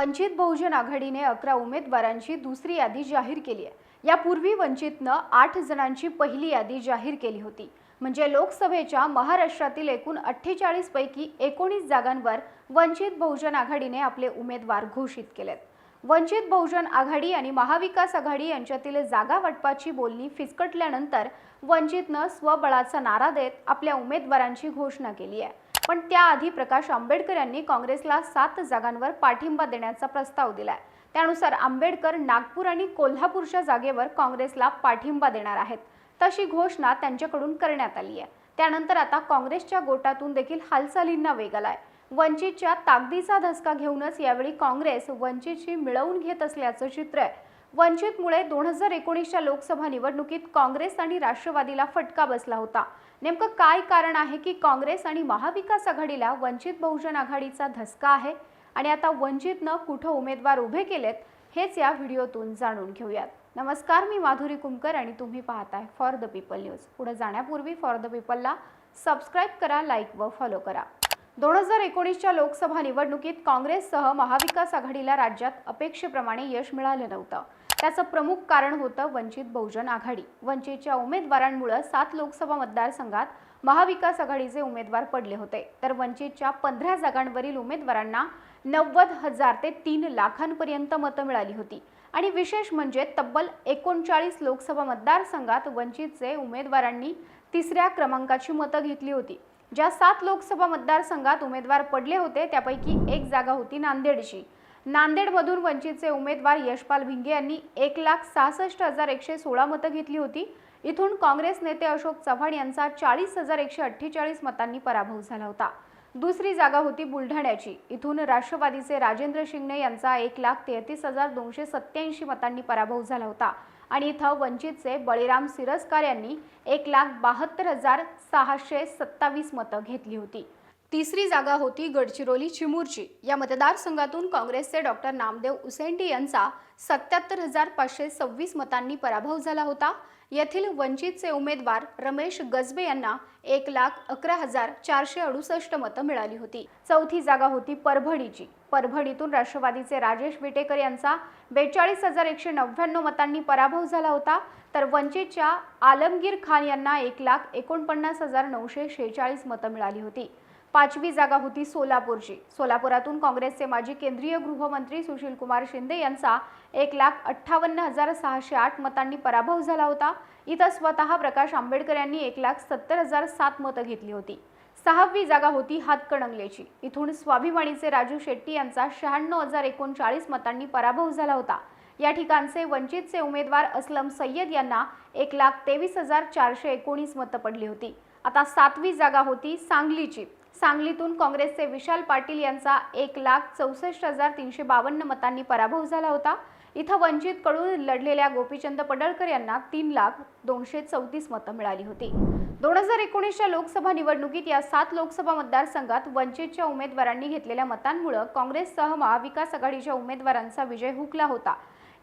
वंचित बहुजन आघाडीने अकरा उमेदवारांची दुसरी यादी जाहीर केली आहे. यापूर्वी वंचितनं आठ जणांची पहिली यादी जाहीर केली होती. म्हणजे लोकसभेच्या महाराष्ट्रातील एकूण अठ्ठेचाळीस पैकी एकोणीस जागांवर वंचित बहुजन आघाडीने आपले उमेदवार घोषित केलेत. वंचित बहुजन आघाडी आणि महाविकास आघाडी यांच्यातील जागा वाटपाची बोलणी फिसकटल्यानंतर वंचितनं स्वबळाचा नारा देत आपल्या उमेदवारांची घोषणा केली आहे. पण त्याआधी प्रकाश आंबेडकर यांनी काँग्रेसला सात जागांवर पाठिंबा देण्याचा प्रस्ताव दिलाय. त्यानुसार आंबेडकर नागपूर आणि कोल्हापूरच्या जागेवर काँग्रेसला पाठिंबा देणार आहेत. तशी घोषणा त्यांच्याकडून करण्यात आली आहे. त्यानंतर आता काँग्रेसच्या गोटातून देखील हालचालींना वेग आलाय. वंचितच्या ताकदीचा धसका घेऊनच यावेळी काँग्रेस वंचितशी मिळवून घेत असल्याचं चित्र आहे. वंचितमुळे दोन हजार एकोणीसच्या लोकसभा निवडणुकीत काँग्रेस आणि राष्ट्रवादीला फटका बसला होता. नेमकं काय कारण आहे की काँग्रेस आणि महाविकास आघाडीला वंचित बहुजन आघाडीचा धसका आहे? आणि आता वंचितनं कुठं उमेदवार उभे केलेत हेच या व्हिडिओतून जाणून घेऊयात. नमस्कार मी माधुरी कुमकर आणि तुम्ही पाहताय फॉर द पीपल न्यूज पुढे जाण्यापूर्वी फॉर द पीपलला सबस्क्राईब करा लाईक व फॉलो करा. दोन हजार एकोणीसच्या लोकसभा निवडणुकीत काँग्रेससह महाविकास आघाडीला राज्यात अपेक्षेप्रमाणे यश मिळालं नव्हतं. त्याचं प्रमुख कारण होतं वंचित बहुजन आघाडी. वंचितच्या उमेदवारांमुळे सात लोकसभा मतदारसंघात महाविकास आघाडीचे उमेदवार पडले होते. तर वंचितच्या पंधरा जागांवरील उमेदवारांना नव्वद हजार ते तीन लाखांपर्यंत मतं मिळाली होती. आणि विशेष म्हणजे तब्बल एकोणचाळीस लोकसभा मतदारसंघात वंचितचे उमेदवारांनी तिसऱ्या क्रमांकाची मतं घेतली होती. ज्या सात लोकसभा मतदारसंघात उमेदवार पडले होते त्यापैकी एक जागा होती नांदेडची. नांदेडमधून वंचितचे उमेदवार यशपाल भिंगे यांनी एक लाख सहासष्ट हजार एकशे सोळा मतं घेतली होती. इथून काँग्रेस नेते अशोक चव्हाण यांचा चाळीस हजार एकशे अठ्ठेचाळीस मतांनी पराभव झाला होता. दुसरी जागा होती बुलढाण्याची. इथून राष्ट्रवादीचे राजेंद्र शिंगणे यांचा एक लाख तेहतीस हजार दोनशे सत्याऐंशी मतांनी पराभव झाला होता. आणि इथं वंचितचे बळीराम सिरस्कार यांनी एक लाख बहात्तर हजार सहाशे सत्तावीस मतं घेतली होती. तिसरी जागा होती गडचिरोली चिमूरची. या मतदारसंघातून काँग्रेसचे डॉक्टर नामदेव उसेंडी यांचा सत्याहत्तर हजार पाचशे सव्वीस मतांनी पराभव झाला होता. येथील वंचितचे उमेदवार रमेश गजबे यांना एक लाख अकरा हजार चारशे अडुसष्ट मतं मिळाली होती. चौथी जागा होती परभणीची. परभणीतून राष्ट्रवादीचे राजेश विटेकर यांचा बेचाळीस हजार एकशे नव्याण्णव मतांनी पराभव झाला होता. तर वंचितच्या आलमगीर खान यांना एक लाख एकोणपन्नास हजार नऊशे शेहेचाळीस मतं मिळाली होती. पाचवी जागा होती सोलापूरची. सोलापुरातून काँग्रेसचे माजी केंद्रीय गृहमंत्री सुशील कुमार शिंदे यांचा एक लाख अठ्ठावन्न हजार सहाशे आठ मतांनी पराभव झाला होता. इथं स्वतः प्रकाश आंबेडकर यांनी एक लाख सत्तर हजार सात मतं घेतली होती. सहावी जागा होती हातकणंगलेची इथून स्वाभिमानीचे राजू शेट्टी यांचा शहाण्णव हजार एकोणचाळीस मतांनी पराभव झाला होता. या ठिकाणचे वंचितचे उमेदवार असलम सय्यद यांना एक लाख तेवीस हजार चारशे एकोणीस मतं पडली होती. आता सातवी जागा होती सांगलीची. सांगलीतून काँग्रेसचे विशाल पाटील यांचा एक लाख चौसष्ट हजार तीनशे बावन्न मतांनी पराभव झाला होता. इथं वंचितकडून लढलेल्या गोपीचंद पडळकर यांना तीन लाख दोनशे चौतीस मतं मिळाली होती. दोन हजार एकोणीसच्या लोकसभा निवडणुकीत या सात लोकसभा मतदारसंघात वंचितच्या उमेदवारांनी घेतलेल्या मतांमुळं काँग्रेससह महाविकास आघाडीच्या उमेदवारांचा विजय हुकला होता.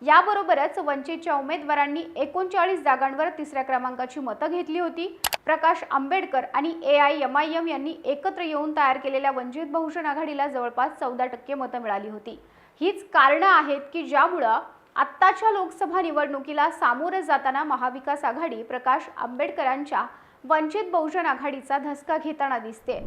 याबरोबरच वंचितच्या उमेदवारांनी एकोणचाळीस जागांवर तिसऱ्या क्रमांकाची मतं घेतली होती. प्रकाश आंबेडकर आणि A I M I M यांनी एकत्र येऊन तयार केलेल्या वंचित बहुजन आघाडीला जवळपास चौदा टक्के मतं मिळाली होती. हीच कारणं आहेत की ज्यामुळं आत्ताच्या लोकसभा निवडणुकीला सामोरं जाताना महाविकास आघाडी प्रकाश आंबेडकरांच्या वंचित बहुजन आघाडीचा धसका घेताना दिसते.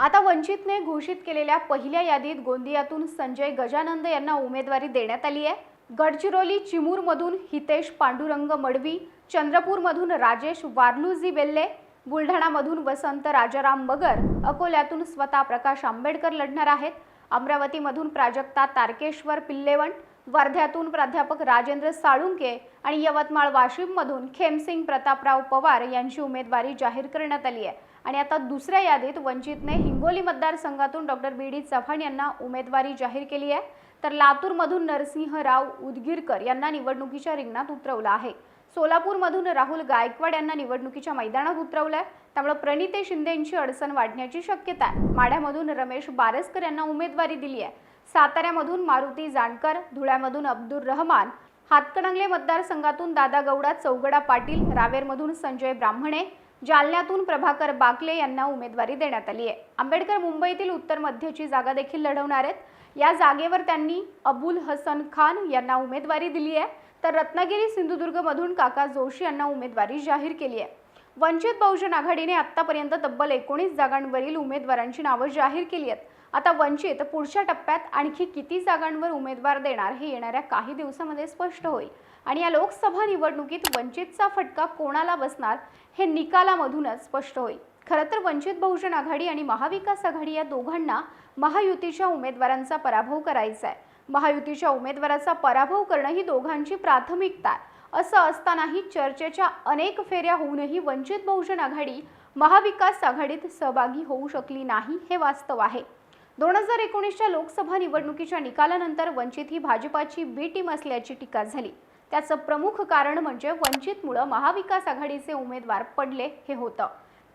आता वंचितने घोषित केलेल्या पहिल्या यादीत गोंदियातून संजय गजानंद यांना उमेदवारी देण्यात आली आहे. गडचिरोली चिमूरमधून हितेश पांडुरंग मडवी चंद्रपूरमधून राजेश वारलुजी बेल्ले बुलढाणामधून वसंत राजाराम मगर अकोल्यातून स्वतः प्रकाश आंबेडकर लढणार आहेत. अमरावतीमधून प्राजक्ता तारकेश्वर पिल्लेवण वर्ध्यातून प्राध्यापक राजेंद्र साळुंके आणि यवतमाळ वाशिममधून खेमसिंग प्रतापराव पवार यांची उमेदवारी जाहीर करण्यात आली आहे. आणि आता दुसऱ्या यादीत वंचितने हिंगोली मतदारसंघातून डॉक्टर बी डी चव्हाण यांना उमेदवारी जाहीर केली आहे. तर लातूरमधून नरसिंहराव उदगीरकर यांना निवडणुकीच्या रिंगणात उतरवलं आहे. सोलापूरमधून राहुल गायकवाड यांना निवडणुकीच्या मैदानात उतरवलंय. त्यामुळे प्रणिते शिंदेंची अडचण वाढण्याची शक्यता आहे. माढ्यामधून रमेश बारसकर यांना उमेदवारी दिली आहे. साताऱ्यामधून मारुती जानकर धुळ्यामधून अब्दुल रहमान हातकणंगले मतदारसंघातून दादा गौडा चौगडा पाटील रावेरमधून संजय ब्राह्मणे जालन्यातून प्रभाकर बाकले यांना उमेदवारी देण्यात आली आहे. आंबेडकर मुंबईतील उत्तर मध्यची जागा देखील लढवणार आहेत. या जागेवर त्यांनी अबुल हसन खान यांना उमेदवारी दिली आहे. तर रत्नागिरी सिंधुदुर्गमधून काका जोशी यांना उमेदवारी जाहीर केली आहे. वंचित बहुजन आघाडीने आतापर्यंत तब्बल एकोणीस जागांवरील उमेदवारांची नावं जाहीर केली आहेत. आता वंचित पुढच्या टप्प्यात आणखी किती जागांवर उमेदवार देणार हे येणाऱ्या काही दिवसामध्ये स्पष्ट होईल. आणि या लोकसभा निवडणुकीत वंचितचा फटका कोणाला बसणार हे निकालामधूनच स्पष्ट होईल. खरं तर वंचित बहुजन आघाडी आणि महाविकास आघाडी या दोघांना महायुतीच्या उमेदवारांचा पराभव करायचा आहे. महायुतीच्या उमेदवाराचा पराभव करणं ही दोघांची प्राथमिकता आहे. असं असतानाही चर्चेच्या अनेक फेऱ्या होऊनही वंचित बहुजन आघाडी महाविकास आघाडीत सहभागी होऊ शकली नाही हे वास्तव आहे. दोन हजार एकोणीसच्या लोकसभा निवडणुकीच्या निकालानंतर वंचित ही भाजपाची बी टीम असल्याची टीका झाली. त्याचं प्रमुख कारण म्हणजे वंचितमुळं महाविकास आघाडीचे उमेदवार पडले हे होतं.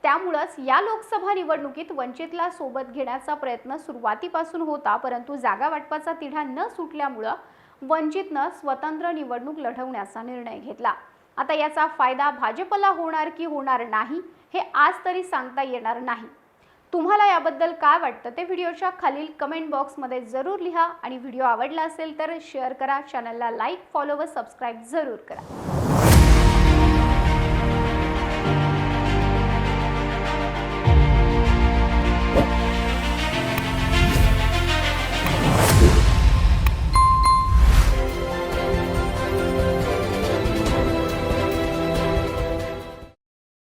त्यामुळंच या लोकसभा निवडणुकीत वंचितला सोबत घेण्याचा प्रयत्न सुरुवातीपासून होता परंतु जागा वाटपाचा तिढा न सुटल्यामुळं वंचितनं स्वतंत्र निवडणूक लढवण्याचा निर्णय घेतला. आता याचा फायदा भाजपला होणार की होणार नाही हे आज तरी सांगता येणार नाही. तुम्हाला याबद्दल काय वाटतं ते व्हिडिओच्या खालील कमेंट बॉक्समध्ये जरूर लिहा आणि व्हिडिओ आवडला असेल तर शेअर करा चॅनलला लाईक फॉलो व सबस्क्राईब जरूर करा.